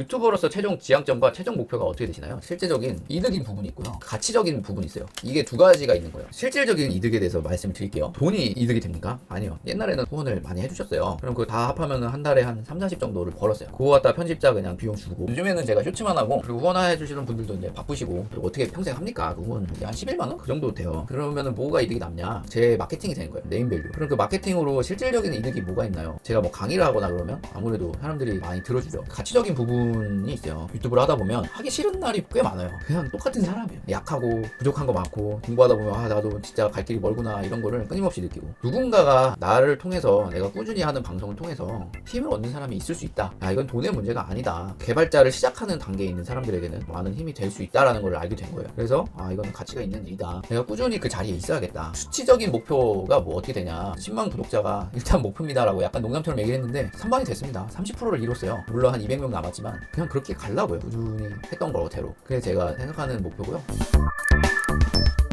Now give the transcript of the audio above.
유튜버로서 최종 지향점과 최종 목표가 어떻게 되시나요? 실제적인 이득인 부분이 있고요. 가치적인 부분이 있어요. 이게 두 가지가 있는 거예요. 실질적인 이득에 대해서 말씀을 드릴게요. 돈이 이득이 됩니까? 아니요. 옛날에는 후원을 많이 해주셨어요. 그럼 그거 다 합하면 한 달에 한 3, 40 정도를 벌었어요. 그거 갖다 편집자 그냥 비용 주고. 요즘에는 제가 쇼츠만 하고 그리고 후원해 주시는 분들도 이제 바쁘시고 그리고 어떻게 평생 합니까? 그 후원 한 11만 원? 그 정도 돼요. 그러면은 뭐가 이득이 남냐? 제 마케팅이 되는 거예요. 네임밸류. 그럼 그 마케팅으로 실질적인 이득이 뭐가 있나요? 제가 뭐 강의를 하거나 그러면 아무래도 사람들이 많이 들어주죠. 가치적인 부분 이 있어요. 유튜브를 하다 보면 하기 싫은 날이 꽤 많아요. 그냥 똑같은 사람이에요. 약하고 부족한 거 많고 공부하다 보면 아 나도 진짜 갈 길이 멀구나 이런 거를 끊임없이 느끼고 누군가가 나를 통해서 내가 꾸준히 하는 방송을 통해서 힘을 얻는 사람이 있을 수 있다. 아 이건 돈의 문제가 아니다. 개발자를 시작하는 단계에 있는 사람들에게는 많은 힘이 될 수 있다라는 걸 알게 된 거예요. 그래서 아 이거는 가치가 있는 일이다. 내가 꾸준히 그 자리에 있어야겠다. 수치적인 목표가 뭐 어떻게 되냐. 10만 구독자가 일단 목표입니다라고 약간 농담처럼 얘기를 했는데 선방이 됐습니다. 30%를 이뤘어요. 물론 한 200명 남았지만 그냥 그렇게 가려고요. 꾸준히 했던 거대로. 그게 제가 생각하는 목표고요.